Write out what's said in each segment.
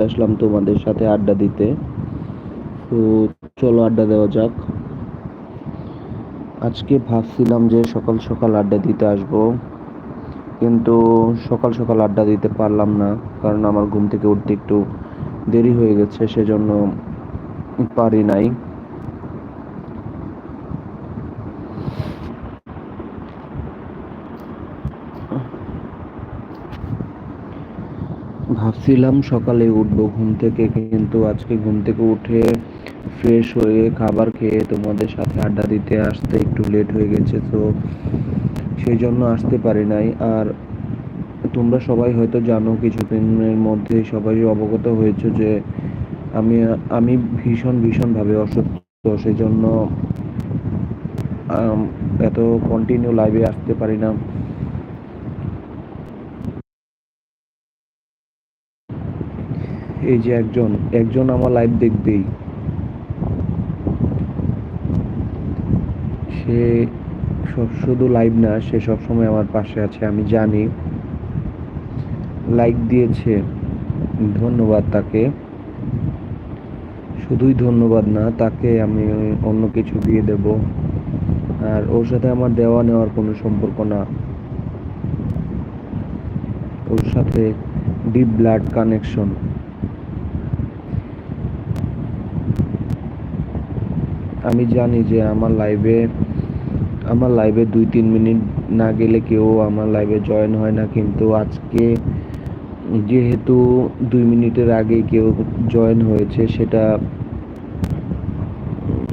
আসলাম তোমাদের সাথে আড্ডা দিতে। তো চলো আড্ডা দেওয়া যাক। আজকে ভাবছিলাম যে সকাল সকাল আড্ডা দিতে আসব, কিন্তু সকাল সকাল আড্ডা দিতে পারলাম না, কারণ আমার ঘুম থেকে উঠতে একটু দেরি হয়ে গেছে, সেজন্য পারি নাই। ভাবছিলাম সকালে উঠবো ঘুম থেকে, কিন্তু আজকে ঘুম থেকে উঠে ফ্রেশ হয়ে খাবার খেয়ে তোমাদের সাথে আড্ডা দিতে আসতে একটু লেট হয়ে গেছে, তো সেই জন্য আসতে পারি নাই। আর তোমরা সবাই হয়তো জানো, কিছুদিনের মধ্যে সবাই অবগত হয়েছে যে আমি আমি ভীষণ, ভীষণভাবে অসুস্থ, সেই জন্য এত কন্টিনিউ লাইভে আসতে পারি না। এই যে একজন একজন আমার লাইভ দেখবেই। সে সব শুধু লাইভ না, সে সবসময় আমার পাশে আছে, আমি জানি। লাইক দিয়েছে, ধন্যবাদ তাকে। শুধুই ধন্যবাদ না, তাকে আমি অন্য কিছু দিয়ে দেব। আর ওর সাথে আমার দেওয়া নেওয়ার কোনো সম্পর্ক না। ওর সাথে ডিপ ব্লাড কানেকশন আমি জানি যে আমার লাইভে আমার লাইভে দুই তিন মিনিট না গেলে কেউ আমার লাইভে জয়েন হয় না। কিন্তু আজকে যেহেতু দুই মিনিটের আগে কেউ জয়েন হয়েছে, সেটা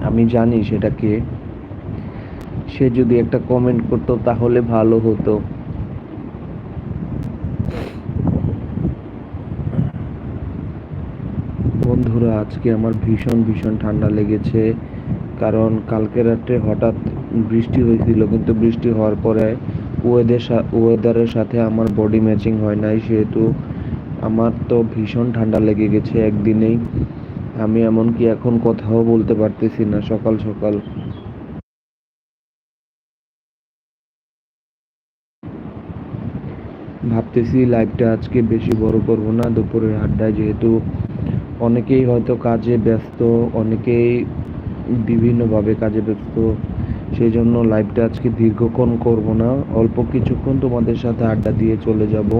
আমি জানি সেটাকে সে যদি একটা কমেন্ট করতো তাহলে ভালো হতো। বন্ধুরা, আজকে আমার ভীষণ ভীষণ ঠান্ডা লেগেছে। কারণ কালকে রাত্রে হঠাৎ বৃষ্টি হয়েছিল, কিন্তু বৃষ্টি হওয়ার পরে ওয়েদের ওয়েদারের সাথে আমার বডি ম্যাচিং হয় নাই, সেহেতু আমার তো ভীষণ ঠান্ডা লেগে গেছে একদিনেই। আমি এমনকি এখন কথাও বলতে পারতেছি না সকাল সকাল। ভাবতেছি লাইভটা আজকে বেশি বড় করব না, দুপুরের আড্ডায় যেহেতু অনেকেই হয়তো কাজে ব্যস্ত, অনেকেই বিভিন্নভাবে কাজে ব্যস্ত। সেই জন্য লাইভটা আজকে দীর্ঘক্ষণ করব না। অল্প কিছুক্ষণ তোমাদের সাথে আড্ডা দিয়ে চলে যাব।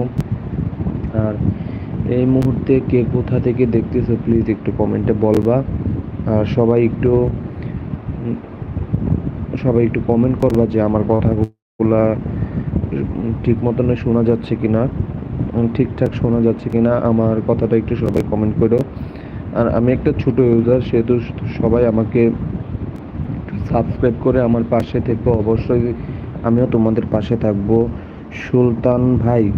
আর এই মুহূর্তে কে কোথা থেকে দেখতেছো প্লিজ একটু কমেন্টে বলবা। আর সবাই একটু সবাই একটু কমেন্ট করবা যে আমার কথাগুলা ঠিক মতন শোনা যাচ্ছে কিনা, ঠিকঠাক শোনা যাচ্ছে কিনা। আমার কথাটা একটু সবাই কমেন্ট করো। আর আমি একটা ছোট ইউজার সেহেতু সবাই আমাকে সাবস্ক্রাইব করে আমার পাশে থেকে। অবশ্যই আমিও তোমাদের পাশে থাকব। সুলতান ভাই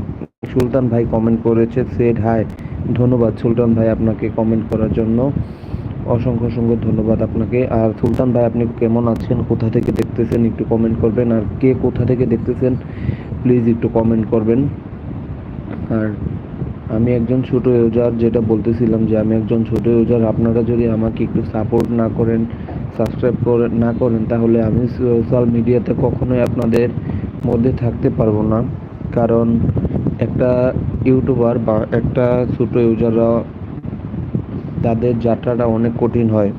সুলতান ভাই কমেন্ট করেছে সেড হাই ধন্যবাদ সুলতান ভাই আপনাকে কমেন্ট করার জন্য। অসংখ্য অসংখ্য ধন্যবাদ আপনাকে। আর সুলতান ভাই, আপনি কেমন আছেন? কোথা থেকে দেখতেছেন? একটু কমেন্ট করবেন। আর কে কোথা থেকে দেখতেছেন? প্লিজ একটু কমেন্ট করবেন। আর আমি একজন ছোট ইউজার যেটা বলতেছিলাম যে আমি একজন ছোট ইউজার আপনারা যদি আমাকে একটু সাপোর্ট না করেন সাবস্ক্রাইব করে, না করেন, তাহলে আমি সোশ্যাল মিডিয়াতে কখনোই আপনাদের মধ্যে থাকতে পারব না। কারণ একটা ইউটিউবার বা একটা ছোট ইউজাররা তাদের যাত্রাটা অনেক কঠিন হয়।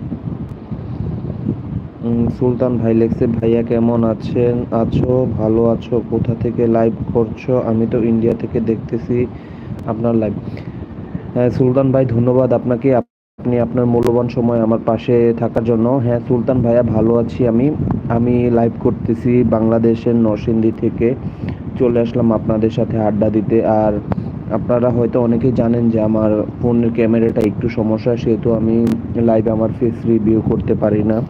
সুলতান ভাই লেখছে, ভাইয়া কেমন আছেন? আছো? ভালো আছো? কোথা থেকে লাইভ করছ? আমি তো ইন্ডিয়া থেকে দেখতেছি। আপনার লাইভ হ্যাঁ সুলতান ভাই, ধন্যবাদ আপনাকে। আপনি আপনার মূল্যবান সময় আমার পাশে থাকার জন্য। হ্যাঁ সুলতান ভাইয়া, ভালো আছি আমি। আমি লাইভ করতেছি বাংলাদেশের নরসিংদী থেকে। চলে আসলাম আপনাদের সাথে আড্ডা দিতে। আর আপনারা হয়তো অনেকেই জানেন যে আমার ফোনের ক্যামেরাটা একটু সমস্যা, সেহেতু আমি লাইভে আমার ফেস রিভিউ করতে পারি না।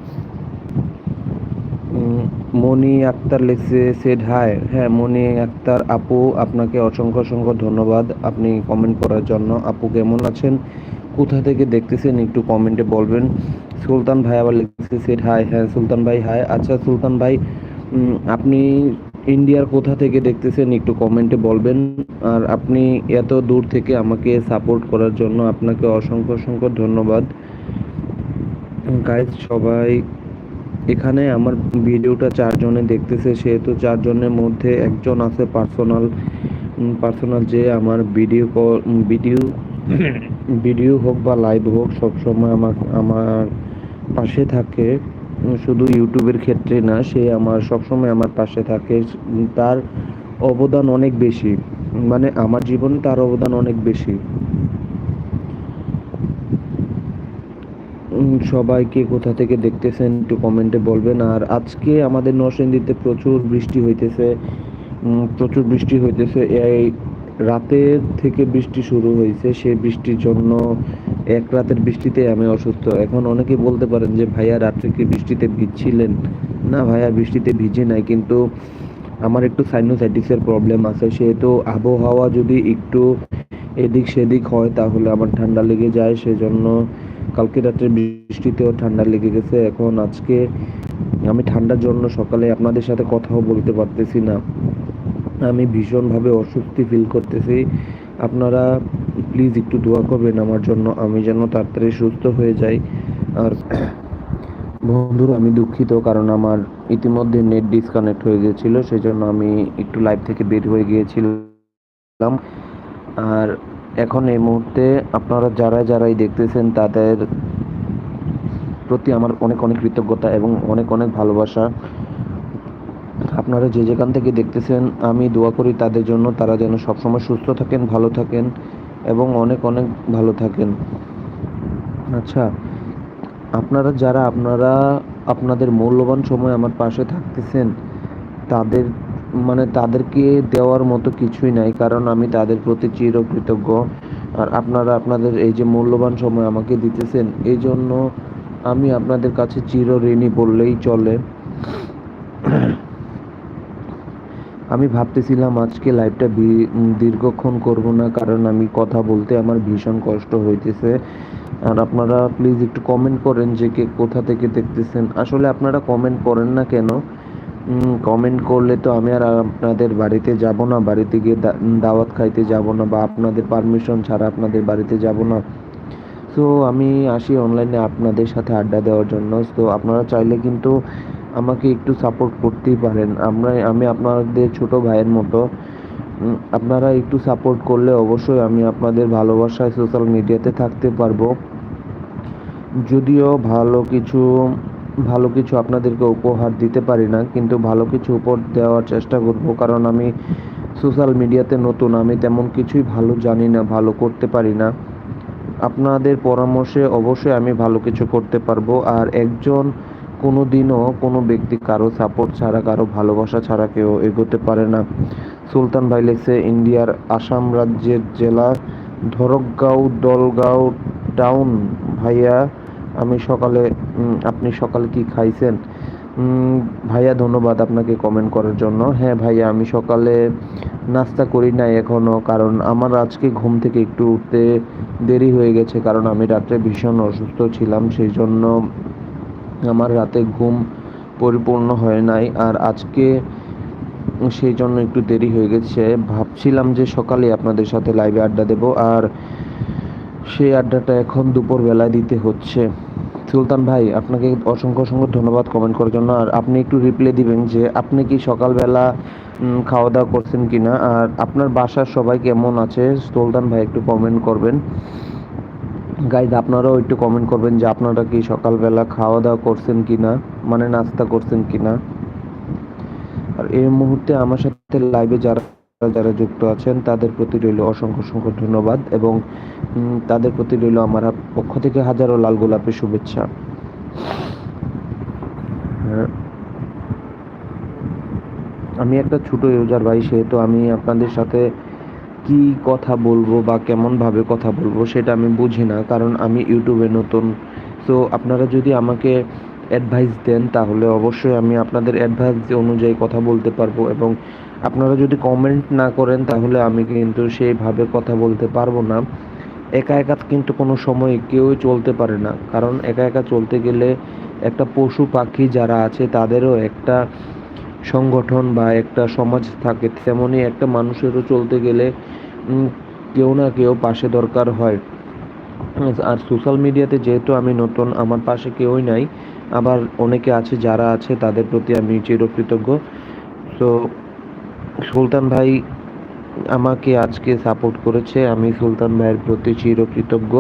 মনি আক্তার লিখছে সেড হাই হ্যাঁ মনি আক্তার, আপু, আপনাকে অসংখ্য অসংখ্য ধন্যবাদ। আপনি কমেন্ট করার জন্য। আপু কেমন আছেন? কোথা থেকে দেখতেছেন? একটু কমেন্টে বলবেন। সুলতান ভাই আবার লিখছে সেড হাই হ্যাঁ সুলতান ভাই হাই আচ্ছা সুলতান ভাই আপনি ইন্ডিয়ার কোথা থেকে দেখতেছেন? একটু কমেন্টে বলবেন। আর আপনি এত দূর থেকে আমাকে সাপোর্ট করার জন্য আপনাকে অসংখ্য অসংখ্য ধন্যবাদ। গাইজ সবাই এখানে আমার ভিডিওটা চারজনে দেখতেছে সেহেতু চারজনের মধ্যে একজন আছে পার্সোনাল পার্সোনাল যে আমার ভিডিও ভিডিও ভিডিও হোক বা লাইভ হোক সবসময় আমার আমার পাশে থাকে। শুধু ইউটিউবের ক্ষেত্রে না সে আমার সবসময় আমার পাশে থাকে। তার অবদান অনেক বেশি। মানে আমার জীবনে তার অবদান অনেক বেশি। সবাইকে কোথা থেকে দেখতেছেন একটু কমেন্টে বলবেন। আর আজকে আমাদের নরসিংদীতে প্রচুর বৃষ্টি হইতেছে প্রচুর বৃষ্টি হইতেছে। এই রাতে থেকে বৃষ্টি শুরু হয়েছে সেই বৃষ্টির জন্য এক রাতের বৃষ্টিতে আমি অসুস্থ। এখন অনেকে বলতে পারেন যে, ভাইয়া, রাত্রে কি বৃষ্টিতে ভিজছিলেন? না, ভাইয়া, বৃষ্টিতে ভিজে নাই। কিন্তু আমার একটু সাইনোসাইটিসের প্রবলেম আছে। সেহেতু আবহাওয়া যদি একটু এদিক সেদিক হয়, তাহলে আমার ঠান্ডা লেগে যায়। সেজন্য কালকে রাত্রে বৃষ্টিতেও ঠান্ডা লেগে গেছে। এখন আজকে আমি ঠান্ডার জন্য সকালে আপনাদের সাথে কথাও বলতে পারতেছি না। আমি ভীষণভাবে অস্বস্তি ফিল করতেছি। আপনারা প্লিজ একটু দোয়া করবেন আমার জন্য, আমি যেন তাড়াতাড়ি সুস্থ হয়ে যাই। আর বন্ধুরা, আমি দুঃখিত কারণ আমার ইতিমধ্যে নেট ডিসকানেক্ট হয়ে গিয়েছিল সেই জন্য আমি একটু লাইভ থেকে বের হয়ে গিয়েছিলাম। আর এখন এই মুহূর্তে আপনারা যারা যারাই দেখতেছেন, তাদের প্রতি আমার অনেক অনেক কৃতজ্ঞতা এবং অনেক অনেক ভালোবাসা। আপনারা যে যেখান থেকে দেখতেছেন, আমি দোয়া করি তাদের জন্য তারা যেন সবসময় সুস্থ থাকেন, ভালো থাকেন এবং অনেক অনেক ভালো থাকেন। আচ্ছা আপনারা যারা, আপনারা আপনাদের মূল্যবান সময় আমার পাশে থাকতেছেন, তাদের মানে তাদেরকে দেওয়ার মতো কিছুই নাই, কারণ আমি তাদের প্রতি চিরকৃতজ্ঞ। আর আপনারা আপনাদের এই যে মূল্যবান সময় আমাকে দিতেছেন, এই জন্য আমি আপনাদের কাছে চির ঋণী বললেই চলে। আমি ভাবতেছিলাম আজকে লাইভটা দীর্ঘক্ষণ করব না, কারণ আমি কথা বলতে আমার ভীষণ কষ্ট হইতেছে। আর আপনারা প্লিজ একটু কমেন্ট করেন যে কে কোথা থেকে দেখতেছেন। আসলে আপনারা কমেন্ট করেন না কেন? কমেন্ট করলে তো আমি আর আপনাদের বাড়িতে যাব না, বাড়িতে গিয়ে দাওয়াত খাইতে যাব না বা আপনাদের পারমিশন ছাড়া আপনাদের বাড়িতে যাব না। সো আমি আসি অনলাইনে আপনাদের সাথে আড্ডা দেওয়ার জন্য। তো আপনারা চাইলে কিন্তু আমাকে একটু সাপোর্ট করতেই পারেন। আমরা আমি আপনাদের ছোট ভাইয়ের মতো। আপনারা একটু সাপোর্ট করলে অবশ্যই আমি আপনাদের ভালোবাসায় সোশ্যাল মিডিয়াতে থাকতে পারব। যদিও ভালো কিছু ভালো কিছু আপনাদেরকে উপহার দিতে পারি না, কিন্তু ভালো কিছু উপহার দেওয়ার চেষ্টা করব, কারণ আমি সোশ্যাল মিডিয়াতে নতুন, আমি তেমন কিছুই ভালো জানি না, ভালো করতে পারি না। আপনাদের পরামর্শে অবশ্যই আমি ভালো কিছু করতে পারব, আর একজন কোনো দিনও কোনো ব্যক্তি কারও সাপোর্ট ছাড়া, কারও ভালোবাসা ছাড়া কেউ এগোতে পারে না। সুলতান ভাই লেখছে, ইন্ডিয়ার আসাম রাজ্যের জেলা ধরকগাঁও, দলগাঁও টাউন ভাইয়া আমি সকালে আপনি সকালে কি খাইছেন? ভাইয়া ধন্যবাদ আপনাকে কমেন্ট করার জন্য। হ্যাঁ ভাইয়া, আমি সকালে নাস্তা করি নাই এখনও কারণ আমার আজকে ঘুম থেকে একটু উঠতে দেরি হয়ে গেছে, কারণ আমি রাত্রে ভীষণ অসুস্থ ছিলাম সেই জন্য আমার রাতে ঘুম পরিপূর্ণ হয় নাই, আর আজকে সেই জন্য একটু দেরি হয়ে গেছে। ভাবছিলাম যে সকালে আপনাদের সাথে লাইভে আড্ডা দেব, আর সেই আড্ডাটা এখন দুপুর বেলায় দিতে হচ্ছে। সুলতান ভাই, আপনাকে অসংখ্য অসংখ্য ধন্যবাদ কমেন্ট করার জন্য। আর আপনি একটু রিপ্লাই দিবেন যে, আপনি কি সকালবেলা খাওয়া দাওয়া করছেন কিনা? আর আপনার বাসার সবাই কেমন আছে? সুলতান ভাই একটু কমেন্ট করবেন। গাইজ আপনারাও একটু কমেন্ট করবেন যে, আপনারা কি সকালবেলা খাওয়া দাওয়া করছেন কি না মানে নাস্তা করছেন কি না আর এই মুহূর্তে আমার সাথে লাইভে যারা যারা যুক্ত আছেন, তাদের প্রতি রইল অসংখ্য অসংখ্য ধন্যবাদ এবং তাদের প্রতি রইল আমার পক্ষ থেকে হাজারো লাল গোলাপের শুভেচ্ছা হ্যাঁ। আমি একটা ছোট ইউজার ভাই, সেহেতু আমি আপনাদের সাথে কি কথা বলব বা কেমনভাবে কথা বলব সেটা আমি বুঝি না, কারণ আমি ইউটিউবে নতুন তো আপনারা যদি আমাকে অ্যাডভাইস দেন, তাহলে অবশ্যই আমি আপনাদের অ্যাডভাইস অনুযায়ী কথা বলতে পারব এবং আপনারা যদি কমেন্ট না করেন, তাহলে আমি কিন্তু সেইভাবে কথা বলতে পারব না। একা একা কিন্তু কোনো সময় কেউই চলতে পারে না, কারণ একা একা চলতে গেলে একটা পশু পাখি যারা আছে, তাদেরও একটা সংগঠন বা একটা সমাজ থাকে। তেমনই একটা মানুষেরও চলতে গেলে কেউ না কেউ পাশে দরকার হয়। আর সোশ্যাল মিডিয়াতে যেহেতু আমি নতুন, আমার পাশে কেউই নাই আবার অনেকে আছে, যারা আছে, তাদের প্রতি আমি চিরকৃতজ্ঞ। তো সুলতান ভাই আমাকে আজকে সাপোর্ট করেছে, আমি সুলতান ভাইয়ের প্রতি চিরকৃতজ্ঞ।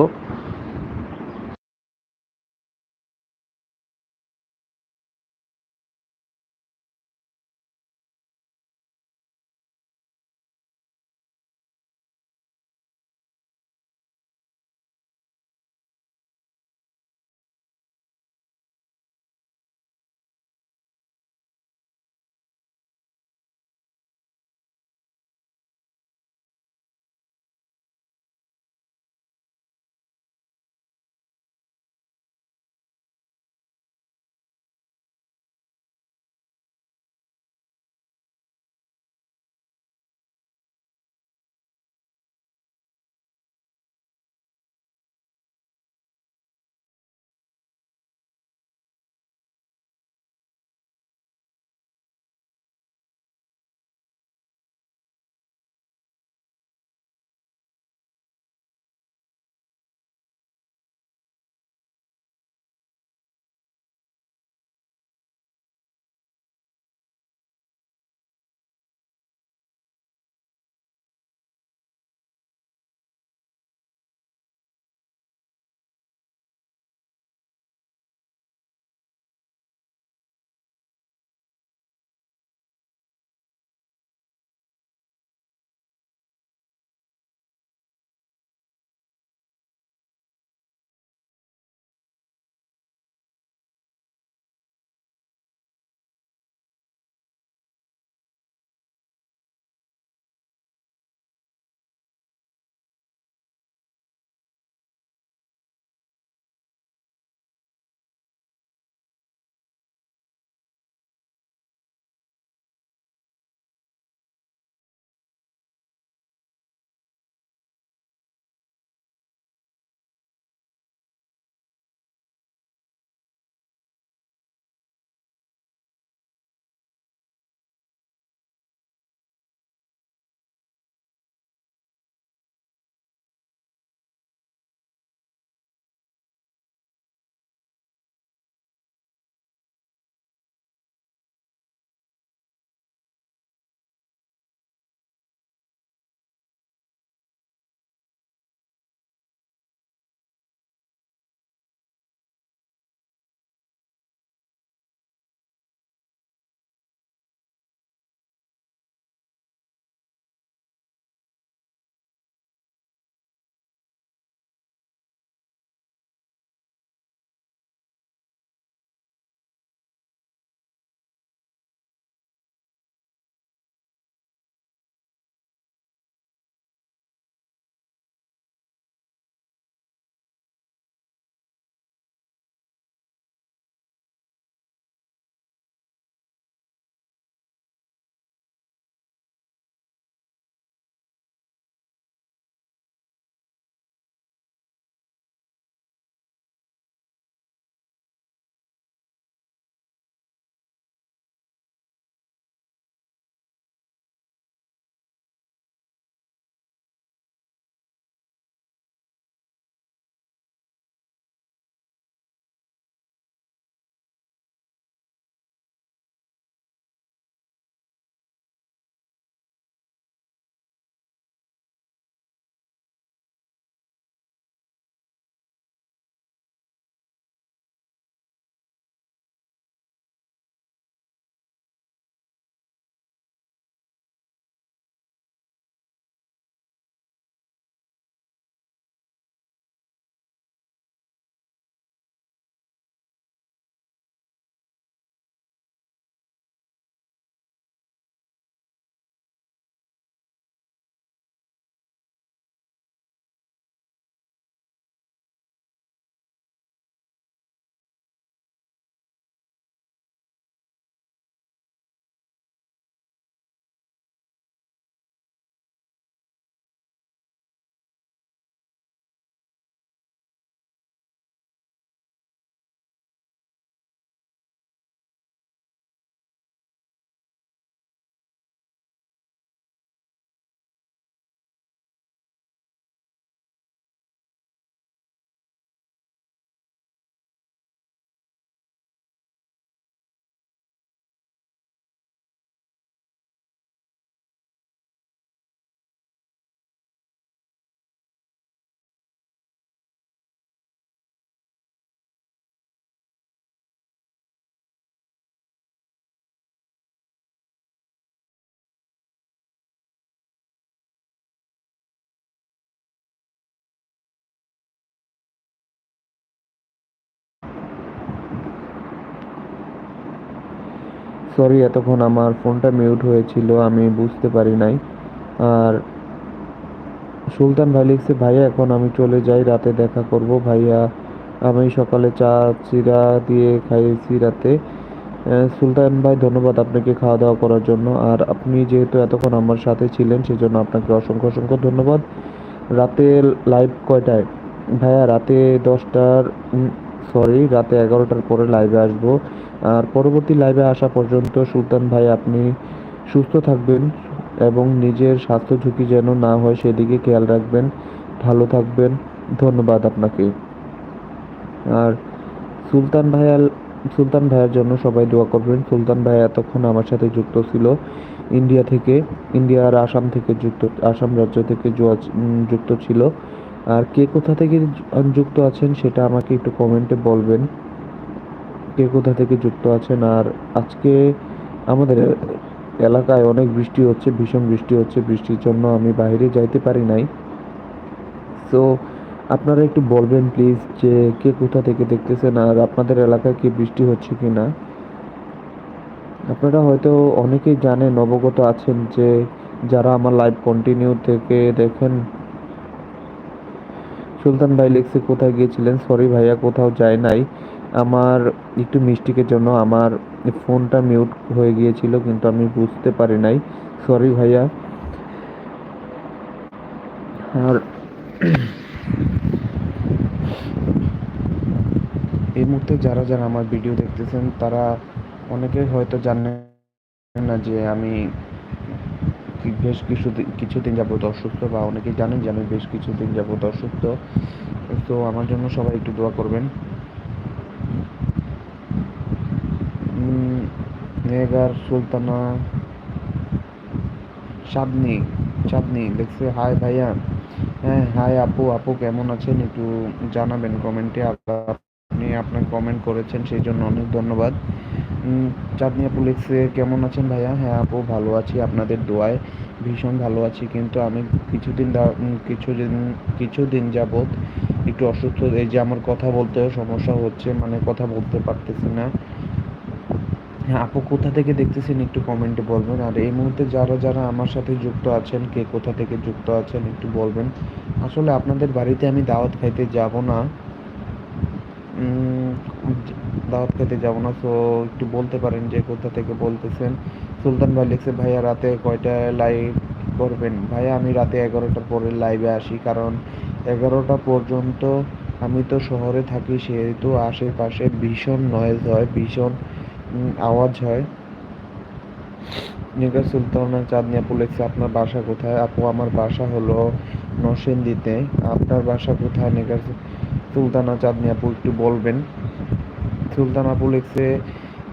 সরি এতক্ষণ আমার ফোনটা মিউট হয়েছিল, আমি বুঝতে পারি নাই। আর সুলতান ভাই লিখছে ভাইয়া, এখন আমি চলে যাই, রাতে দেখা করব। ভাইয়া, আমি সকালে চা, চিরা দিয়ে খাইয়েছি রাতে। সুলতান ভাই, ধন্যবাদ আপনাকে খাওয়া দাওয়া করার জন্য। আর আপনি যেহেতু এতক্ষণ আমার সাথে ছিলেন, সেজন্য আপনাকে অসংখ্য অসংখ্য ধন্যবাদ। রাতে লাইভ কয়টায়? ভাইয়া, রাতে দশটার সরি, রাতে এগারোটার পরে লাইভে আসব। আর পরবর্তী লাইভে আসা পর্যন্ত সুলতান ভাই, আপনি সুস্থ থাকবেন এবং নিজের স্বাস্থ্য ঝুঁকি যেন না হয় সেদিকে খেয়াল রাখবেন। ভালো থাকবেন। ধন্যবাদ আপনাকে। আর সুলতান ভাইয়া সুলতান ভাইয়ার জন্য সবাই দোয়া করবেন। সুলতান ভাই এতক্ষণ আমার সাথে যুক্ত ছিল। ইন্ডিয়া থেকে, ইন্ডিয়ার আসাম থেকে যুক্ত, আসাম রাজ্য থেকে যুক্ত ছিল। আর কে কোথা থেকে যুক্ত আছেন সেটা আমাকে একটু কমেন্টে বলবেন। কে কোথা থেকে যুক্ত আছেন? আর আজকে আমাদের এলাকায় অনেক বৃষ্টি হচ্ছে, ভীষণ বৃষ্টি হচ্ছে। বৃষ্টির জন্য আমি বাইরে যাইতে পারি নাই। সো আপনারা একটু বলবেন প্লিজ যে কে কোথা থেকে দেখতেছেন আর আপনাদের এলাকায় কি বৃষ্টি হচ্ছে কি না আপনারা হয়তো অনেকেই জানেন, অবগত আছেন যে যারা আমার লাইভ কন্টিনিউ থেকে দেখেন সুলতান ভাই লিখছে, কোথায় গিয়েছিলেন? সরি ভাইয়া, কোথাও যায় নাই। আমার একটু মিস্টেকের জন্য আমার ফোনটা মিউট হয়ে গিয়েছিল, কিন্তু আমি বুঝতে পারি নাই। সরি ভাইয়া। আর এই মুহূর্তে যারা যারা আমার ভিডিও দেখতেছেন, তারা অনেকে হয়তো জানেন না যে আমি বেশ কিছু কিছুদিন যাবত অসুস্থ বা অনেকেই জানেন যে আমি বেশ কিছুদিন যাবত অসুস্থ। তো আমার জন্য সবাই একটু দোয়া করবেন। নেগার সুলতানা চাঁদনি চাঁদনি দেখছে, হাই ভাইয়া। হ্যাঁ হাই আপু আপু কেমন আছেন? একটু জানাবেন কমেন্টে। আপনি আপনার কমেন্ট করেছেন সেই জন্য অনেক ধন্যবাদ। চাঁদনি আপু লিখছে, কেমন আছেন ভাইয়া? হ্যাঁ আপু, ভালো আছি, আপনাদের দোয়ায়। ভীষণ ভালো আছি, কিন্তু আমি কিছুদিন কিছুদিন কিছুদিন যাবত একটু অসুস্থ এই যে আমার কথা বলতেও সমস্যা হচ্ছে মানে কথা বলতে পারতেছি না। হ্যাঁ আপু কোথা থেকে দেখতেছেন একটু কমেন্টে বলবেন, আর এই মুহূর্তে যারা যারা আমার সাথে যুক্ত আছেন, কে কোথা থেকে যুক্ত আছেন একটু বলবেন। আসলে আপনাদের বাড়িতে আমি দাওয়াত খাইতে যাব না। দাওয়াত খেতে যাব না, তো একটু বলতে পারেন যে কোথা থেকে বলতেছেন। সুলতান ভাই লিখছে, ভাইয়া, রাতে কয়টায় লাইভ করবেন? ভাইয়া, আমি রাতে এগারোটার পরে লাইভে আসি, কারণ এগারোটা পর্যন্ত আমি তো শহরে থাকি, সেহেতু আশেপাশে ভীষণ নয়েজ হয়, ভীষণ আওয়াজ হয়। নিগার সুলতানা চাঁদনি আপু লিখছে, আপনার বাসা কোথায়? আপু, আমার বাসা হলো নরসিংদীতে। আপনার বাসা কোথায়? নিগার সুলতানা চাঁদনি আপু একটু বলবেন। সুলতান আপু লিখছে,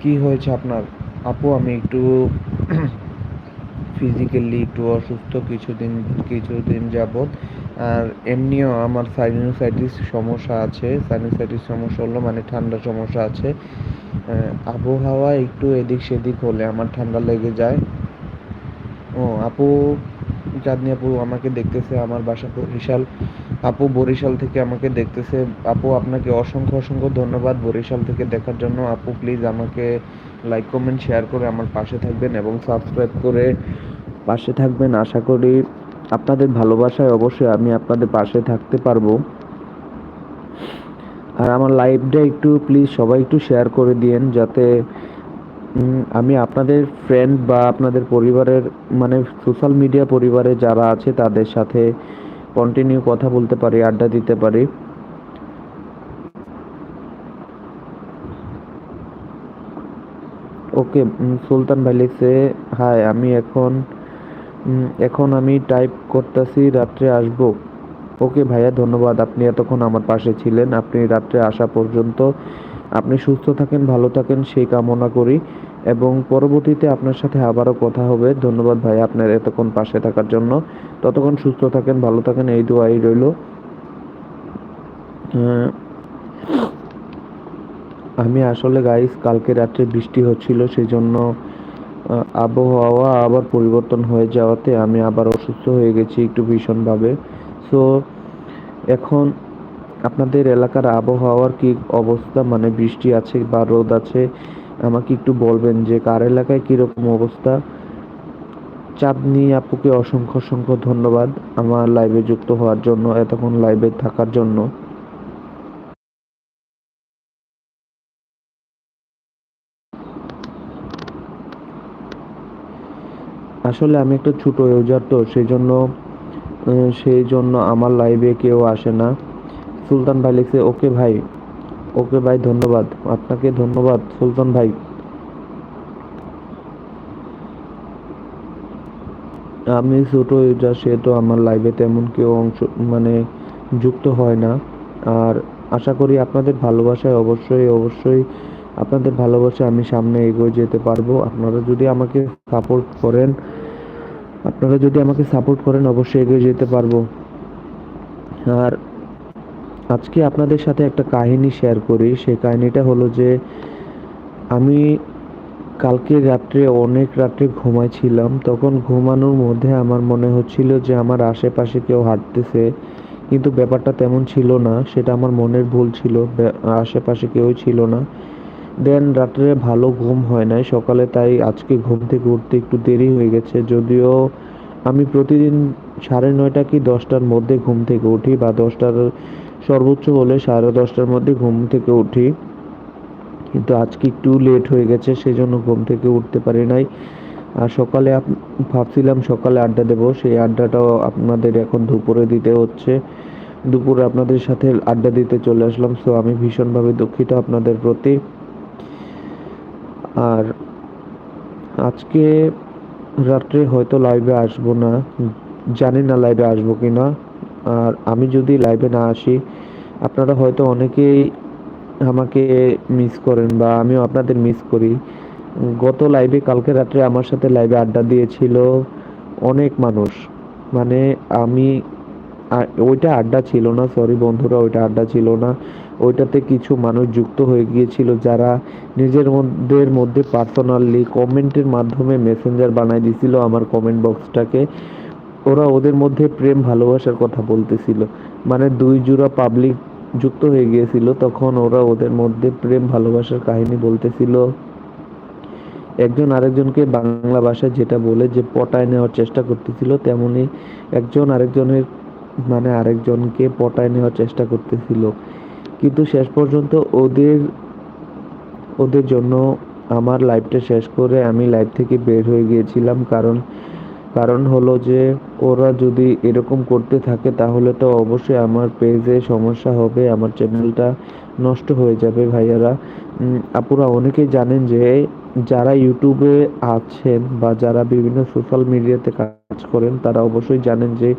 কি হয়েছে আপনার? আপু, আমি একটু ফিজিক্যালি একটু অসুস্থ, কিছুদিন কিছুদিন যাবৎ। আর এমনিও আমার সাইনোসাইটিস সমস্যা আছে। সাইনোসাইটিস সমস্যা হলো মানে ঠান্ডা সমস্যা আছে। আবহাওয়া একটু এদিক সেদিক হলে আমার ঠান্ডা লেগে যায়। ও, আপু চাঁদনি আপু আমাকে দেখতেছে, আমার বাসা বরিশাল। আপু বরিশাল থেকে আমাকে দেখতেছে। আপু, আপনাকে অসংখ্য অসংখ্য ধন্যবাদ বরিশাল থেকে দেখার জন্য। আপু প্লিজ আমাকে লাইক কমেন্ট শেয়ার করে আমার পাশে থাকবেন এবং সাবস্ক্রাইব করে পাশে থাকবেন। আশা করি আপনাদের ভালোবাসায় অবশ্যই আমি আপনাদের পাশে থাকতে পারব। আর আমার লাইভটা একটু প্লিজ সবাই একটু শেয়ার করে দিয়েন, যাতে আমি আপনাদের ফ্রেন্ড বা আপনাদের পরিবারের মানে সোশ্যাল মিডিয়া পরিবারে যারা আছে তাদের সাথে কন্টিনিউ কথা বলতে পারি, আড্ডা দিতে পারি। ওকে সুলতান ভাই লিখছে হাই আমি এখন এখন আমি টাইপ করতেছি, রাত্রে আসব। ওকে ভাইয়া, ধন্যবাদ, আপনি এতক্ষণ আমার পাশে ছিলেন। আপনি রাত্রে আসা পর্যন্ত আপনি সুস্থ থাকেন, ভালো থাকেন, সেই কামনা করি। এবং পরবর্তীতে আপনার সাথে আবারও কথা হবে। ধন্যবাদ ভাই আপনার এতক্ষণ পাশে থাকার জন্য। ততক্ষণ সুস্থ থাকেন, ভালো থাকেন, এই দোয়াই রইল। আমি আসলে গাইস কালকে রাত্রে বৃষ্টি হচ্ছিল সেই জন্য আবহাওয়া আবার পরিবর্তন হয়ে যাওয়াতে আমি আবার অসুস্থ হয়ে গেছি একটু ভীষণভাবে। সো এখন আপনাদের এলাকার আবহাওয়ার কি অবস্থা? মানে বৃষ্টি আছে বা রোদ আছে? আমাকে একটু বলবেন যে কার এলাকায় কীরকম অবস্থা? চাঁদনি আপুকে অসংখ্য অসংখ্য ধন্যবাদ আমার লাইভে যুক্ত হওয়ার জন্য, এতক্ষণ লাইভে থাকার জন্য। আসলে আমি একটা ছোট ইউজার তো সেই জন্য সেই জন্য আমার লাইভে কেউ আসে না। সুলতান ভাই লিখছে, ওকে ভাই ওকে ভাই ধন্যবাদ, আপনাকে ধন্যবাদ সুলতান ভাই। আমি ছোট ইউজার সেহেতু আমার লাইভে তেমন কেউ অংশ মানে যুক্ত হয় না। আর আশা করি আপনাদের ভালোবাসায় অবশ্যই অবশ্যই আপনাদের ভালোবাসায় আমি সামনে এগিয়ে যেতে পারব। আপনারা যদি আমাকে সাপোর্ট করেন, আপনারা যদি আমাকে সাপোর্ট করেন, অবশ্যই এগিয়ে যেতে পারব। আর আজকে আপনাদের সাথে একটা কাহিনী শেয়ার করি। সেই কাহিনীটা হলো যে, আমি কালকে রাত্রে, অনেক রাত্রে ঘুমাইছিলাম। তখন ঘুমানোর মধ্যে আমার মনে হচ্ছিল যে, আমার আশেপাশে কেউ হাঁটতেছে। কিন্তু ব্যাপারটা তেমন ছিল না, সেটা আমার মনের ভুল ছিল। আশেপাশে কেউ ছিল না। দেন রাত্রে ভালো ঘুম হয় নাই। সকালে তাই আজকে ঘুম থেকে উঠতে একটু দেরি হয়ে গেছে। যদিও আমি প্রতিদিন সাড়ে নয়টা কি দশটার মধ্যে ঘুম থেকে উঠি বা দশটার সর্বোচ্চ হলে সাড়ে দশটার মধ্যে ঘুম থেকে উঠি। কিন্তু আজকে একটু লেট হয়ে গেছে, সেজন্য ঘুম থেকে উঠতে পারি নাই। আর সকালে ভাবছিলাম সকালে আড্ডা দেবো, সেই আড্ডাটাও আপনাদের এখন দুপুরে দিতে হচ্ছে। দুপুরে আপনাদের সাথে আড্ডা দিতে চলে আসলাম সো আমি ভীষণভাবে দুঃখিত আপনাদের প্রতি। আর আজকে রাত্রে হয়তো লাইভে আসব না, জানি না লাইভে আসব কি না আর আমি যদি লাইভে না আসি, আপনারা হয়তো অনেকেই আমাকে মিস করেন বা আমিও আপনাদের মিস করি। গত লাইভে কালকে রাত্রে আমার সাথে লাইভে আড্ডা দিয়েছিল অনেক মানুষ। মানে আমি ওইটা আড্ডা ছিল না সরি বন্ধুরা, ওইটা আড্ডা ছিল না। ওইটাতে কিছু মানুষ যুক্ত হয়ে গিয়েছিল যারা নিজের মধ্যে মধ্যে পার্সোনালি কমেন্টের মাধ্যমে মেসেঞ্জার বানাই দিছিল আমার কমেন্ট বক্সটাকে ওরা ওদের মধ্যে প্রেম, ভালোবাসার কথা বলতেছিল। মানে দুই জোড়া পাবলিক যুক্ত হয়ে গিয়েছিল, তখন ওরা ওদের মধ্যে প্রেম, ভালোবাসার কাহিনী বলতেছিল। একজন আরেকজনকে বাংলা ভাষায় যেটা বলে যে পটায় নেওয়ার চেষ্টা করতেছিল, তেমনি একজন আরেকজনের মানে আরেকজনকে পটায় নেওয়ার চেষ্টা করতেছিল। কিন্তু শেষ পর্যন্ত ওদের ওদের জন্য আমার লাইফটা শেষ করে আমি লাইফ থেকে বের হয়ে গিয়েছিলাম। কারণ কারণ হলো যে ওরা যদি এরকম করতে থাকে, তাহলে তো অবশ্যই আমার পেজে সমস্যা হবে, আমার চ্যানেলটা নষ্ট হয়ে যাবে ভাইয়ারা। আপুরা অনেকেই জানেন যে, যারা ইউটিউবে আছেন বা যারা বিভিন্ন সোশ্যাল মিডিয়াতে কাজ করেন, তারা অবশ্যই জানেন যে,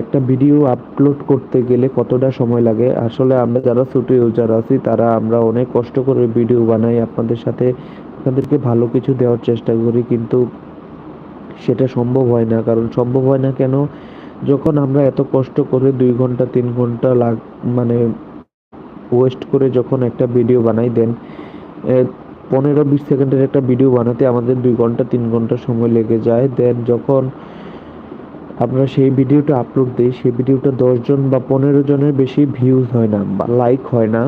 একটা ভিডিও আপলোড করতে গেলে কতটা সময় লাগে। আসলে আমরা যারা ছোট ইউজার আছি, তারা আমরা অনেক কষ্ট করে ভিডিও বানাই, আপনাদের সাথে আপনাদেরকে ভালো কিছু দেওয়ার চেষ্টা করি, কিন্তু সেটা সম্ভব হয় না। কারণ সম্ভব হয় না কেন? যখন আমরা এত কষ্ট করে দুই ঘণ্টা, তিন ঘণ্টা লাগ মানে ওয়েস্ট করে যখন একটা ভিডিও বানাই দেন পনেরো, বিশ সেকেন্ডের একটা ভিডিও বানাতে আমাদের দুই ঘণ্টা, তিন ঘণ্টা সময় লেগে যায়। দেন যখন আমরা সেই ভিডিওটা আপলোড দিই, সেই ভিডিওটা দশজন বা পনেরো জনের বেশি ভিউজ হয় না বা লাইক হয় না।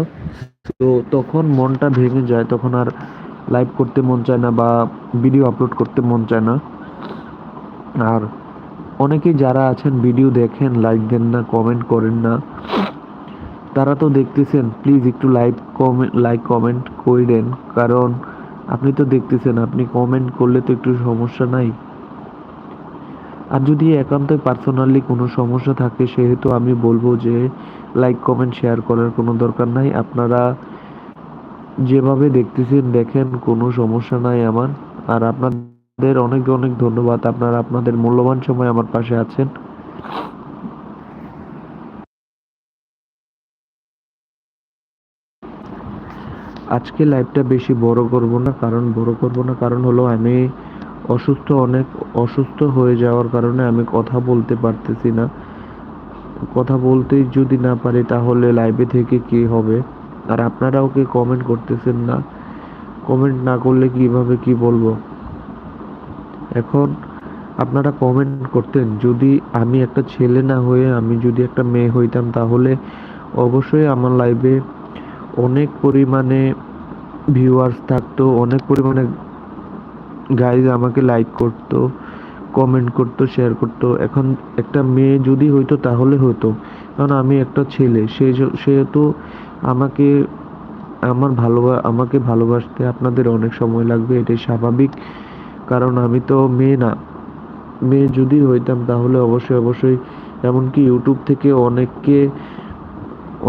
তো তখন মনটা ভেঙে যায়, তখন আর লাইভ করতে মন চায় না বা ভিডিও আপলোড করতে মন চায় না। আর অনেকেই যারা আছেন ভিডিও দেখেন লাইক দেন না কমেন্ট করেন না, তারা তো দেখতেছেন প্লিজ একটু লাইক কমেন্ট লাইক কমেন্ট করে দেন। কারণ আপনি তো দেখতেছেন, আপনি কমেন্ট করলে তো একটু সমস্যা নাই। আর যদি একান্তই পার্সোনালি কোনো সমস্যা থাকে, সেহেতু আমি বলব যে লাইক কমেন্ট শেয়ার করার কোনো দরকার নাই। আপনারা যেভাবে দেখতেছেন, দেখেন, কোনো সমস্যা নাই আমার। আর আপনাদের অনেক অনেক ধন্যবাদ। আপনারা আপনাদের মূল্যবান সময় আমার পাশে আছেন। আজকে লাইভটা বেশি বড় করব না, কারণ বড় করব না কারণ হলো আমি অসুস্থ, অনেক অসুস্থ হয়ে যাওয়ার কারণে আমি কথা বলতে পারতেছি না। কথা বলতেই যদি না পারি তাহলে লাইভে থেকে কি হবে? আর আপনারাও কি কমেন্ট করতেছেন না? কমেন্ট না করলে কীভাবে কি বলব? এখন আপনারা কমেন্ট করতেন, যদি আমি একটা ছেলে না হয়ে আমি যদি একটা মেয়ে হইতাম, তাহলে অবশ্যই আমার লাইভে অনেক পরিমাণে ভিউয়ার্স থাকতো, অনেক পরিমাণে গাইজ আমাকে লাইক করতো কমেন্ট করতো শেয়ার করতো। এখন একটা মেয়ে যদি হইতো, তাহলে হতো। কারণ আমি একটা ছেলে, সে সেহেতু আমাকে, আমার ভালোবা, আমাকে ভালোবাসতে আপনাদের অনেক সময় লাগবে, এটাই স্বাভাবিক। কারণ আমি তো মেয়ে না। মেয়ে যদি হইতাম তাহলে অবশ্যই অবশ্যই। এমনকি ইউটিউব থেকে অনেককে,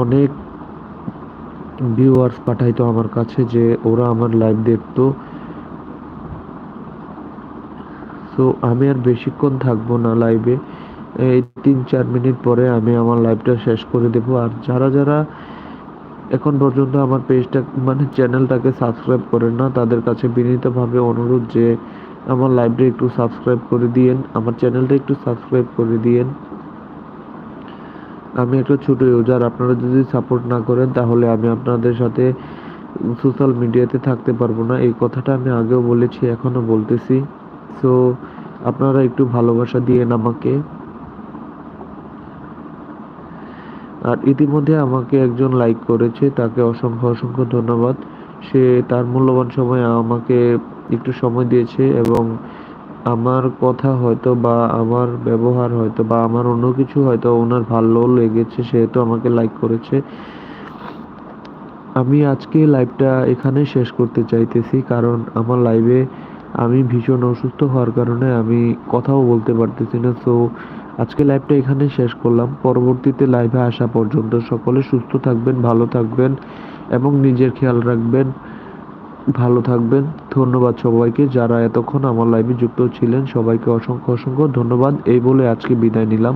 অনেক ভিউয়ার্স পাঠাইতো আমার কাছে যে ওরা আমার লাইভ দেখতো। সো আমি আর বেশিক্ষণ থাকব না লাইভে এই তিন চার মিনিট পরে আমি আমার লাইভটা শেষ করে দেব। আর যারা যারা এখন পর্যন্ত আমার পেজটা মানে চ্যানেলটাকে সাবস্ক্রাইব করেন না, তাদের কাছে বিনীতভাবে অনুরোধ যে আমার লাইভটা একটু সাবস্ক্রাইব করে দিয়েন, আমার চ্যানেলটা একটু সাবস্ক্রাইব করে দিয়েন। আমি একটা ছোট ইউজার আপনারা যদি সাপোর্ট না করেন, তাহলে আমি আপনাদের সাথে সোশ্যাল মিডিয়াতে থাকতে পারব না। এই কথাটা আমি আগেও বলেছি, এখনও বলতেছি। সো আপনারা একটু ভালোবাসা দিয়েন আমাকে। আর ইতিমধ্যে আমাকে একজন লাইক করেছে, তাকে অসংখ্য অসংখ্য ধন্যবাদ। সে তার মূল্যবান সময় আমাকে একটু সময় দিয়েছে এবং আমার কথা হয়তো বা আমার ব্যবহার হয়তো বা আমার অন্য কিছু হয়তো ওনার ভালো লেগেছে, সেহেতু আমাকে লাইক করেছে। আমি আজকে লাইভটা এখানে শেষ করতে চাইতেছি, কারণ আমার লাইভে আমি ভীষণ অসুস্থ হওয়ার কারণে আমি কথাও বলতে পারতেছি না। সো আজকে লাইভটা এখানে শেষ করলাম। পরবর্তীতে লাইভে আসা পর্যন্ত সকলে সুস্থ থাকবেন, ভালো থাকবেন এবং নিজের খেয়াল রাখবেন। ভালো থাকবেন। ধন্যবাদ সবাইকে যারা এতক্ষণ আমার লাইভে যুক্ত ছিলেন। সবাইকে অসংখ্য অসংখ্য ধন্যবাদ। এই বলে আজকে বিদায় নিলাম।